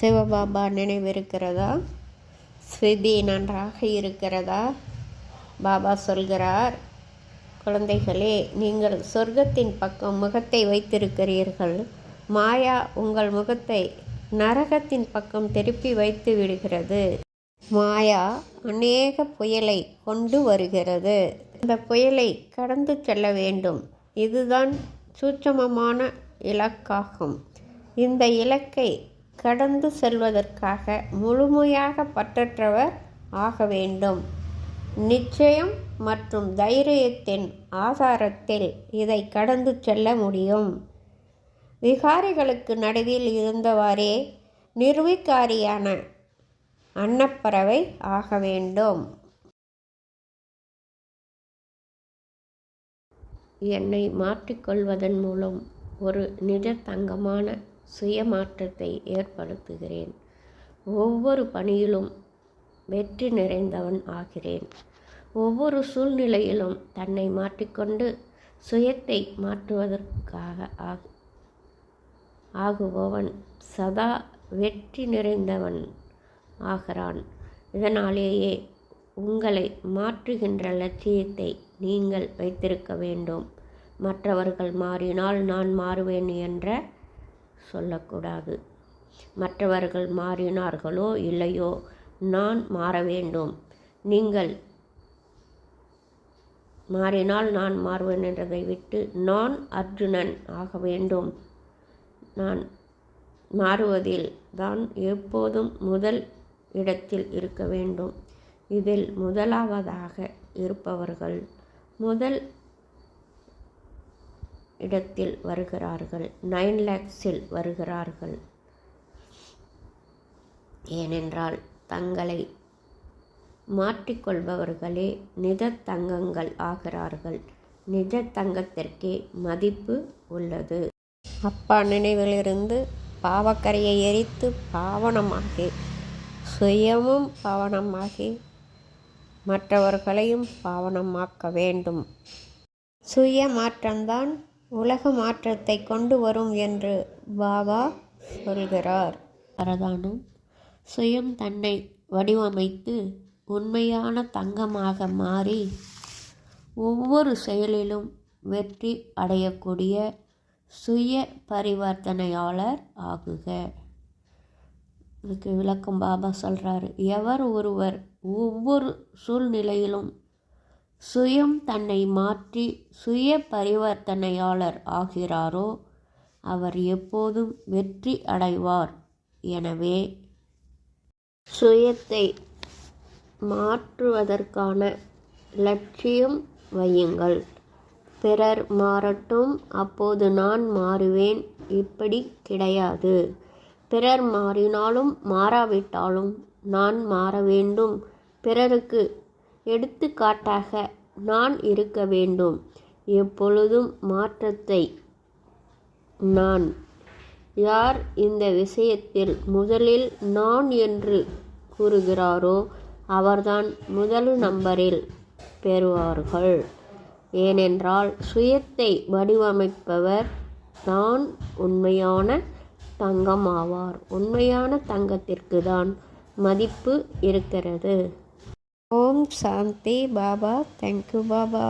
சிவபாபா நினைவிருக்கிறதா? ஸ்விதி நன்றாக இருக்கிறதா? பாபா சொல்கிறார் குழந்தைகளே நீங்கள் சொர்க்கத்தின் பக்கம் முகத்தை வைத்திருக்கிறீர்கள். மாயா உங்கள் முகத்தை நரகத்தின் பக்கம் திருப்பி வைத்து விடுகிறது. மாயா அநேக புயலை கொண்டு வருகிறது. இந்த புயலை கடந்து செல்ல வேண்டும். இதுதான் சூட்சமமான இலக்காகும். இந்த இலக்கை கடந்து செல்வதற்காக முழுமையாக பற்றற்றவர் ஆக வேண்டும். நிச்சயம் மற்றும் தைரியத்தின் ஆதாரத்தில் இதை கடந்து செல்ல முடியும். விகாரிகளுக்கு நடுவில் இருந்தவாறே நிர்விகாரியான அன்னப்பறவை ஆக வேண்டும். என்னை மாற்றிக்கொள்வதன் மூலம் ஒரு நிஜ தங்கமான சுயமாற்றத்தை ஏற்படுத்துகிறேன். ஒவ்வொரு பணியிலும் வெற்றி நிறைந்தவன் ஆகிறேன். ஒவ்வொரு சூழ்நிலையிலும் தன்னை மாற்றிக்கொண்டு சுயத்தை மாற்றுவதற்காக ஆகு ஆகுபவன் சதா வெற்றி நிறைந்தவன் ஆகிறான். இதனாலேயே உங்களை மாற்றுகின்ற லட்சியத்தை நீங்கள் வைத்திருக்க வேண்டும். மற்றவர்கள் மாறினால் நான் மாறுவேன் என்ற சொல்லக்கூடாது. மற்றவர்கள் மாறினார்களோ இல்லையோ நான் மாற வேண்டும். நீங்கள் மாறினால் நான் மாறுவேன் என்றதை விட்டு நான் அர்ஜுனன் ஆக வேண்டும். நான் மாறுவதில் தான் எப்போதும் முதல் இடத்தில் இருக்க வேண்டும். இதில் முதலாவதாக இருப்பவர்கள் முதல் இடத்தில் வருகிறார்கள். நைன் லேக்ஸில் வருகிறார்கள். ஏனென்றால் தங்களை மாற்றிக்கொள்பவர்களே நிஜ தங்கங்கள் ஆகிறார்கள். நிஜ தங்கத்திற்கே மதிப்பு உள்ளது. அப்பா நினைவிலிருந்து பாவக்கரையை எரித்து பாவனமாகி சுயமும் பாவனமாகி மற்றவர்களையும் பாவனமாக்க வேண்டும். சுய மாற்றம்தான் உலக மாற்றத்தை கொண்டு வரும் என்று பாபா சொல்கிறார். வரதானும் சுயம் தன்னை வடிவமைத்து உண்மையான தங்கமாக மாறி ஒவ்வொரு செயலிலும் வெற்றி அடையக்கூடிய சுய பரிவர்த்தனையாளர் ஆகுக. இதுக்கு விளக்கம் பாபா சொல்கிறாரு எவர் ஒருவர் ஒவ்வொரு சூழ்நிலையிலும் சுயம் தன்னை மாற்றி சுய பரிவர்த்தனையாளர் ஆகிறாரோ அவர் எப்போதும் வெற்றி அடைவார். எனவே சுயத்தை மாற்றுவதற்கான லட்சியம் வையுங்கள். பிறர் மாறட்டும் அப்போது நான் மாறுவேன். இப்படி கிடையாது. பிறர் மாறினாலும் மாறாவிட்டாலும் நான் மாற வேண்டும். பிறருக்கு எடுத்துக்காட்டாக நான் இருக்க வேண்டும். எப்பொழுதும் மாற்றத்தை நான். யார் இந்த விஷயத்தில் முதலில் நான் என்று கூறுகிறாரோ அவர்தான் முதல் நம்பரில் பெறுவார்கள். ஏனென்றால் சுயத்தை வடிவமைப்பவர் தான் உண்மையான தங்கம் ஆவார் உண்மையான தங்கத்திற்கு தான் மதிப்பு இருக்கிறது. Om Shanti Baba thank you Baba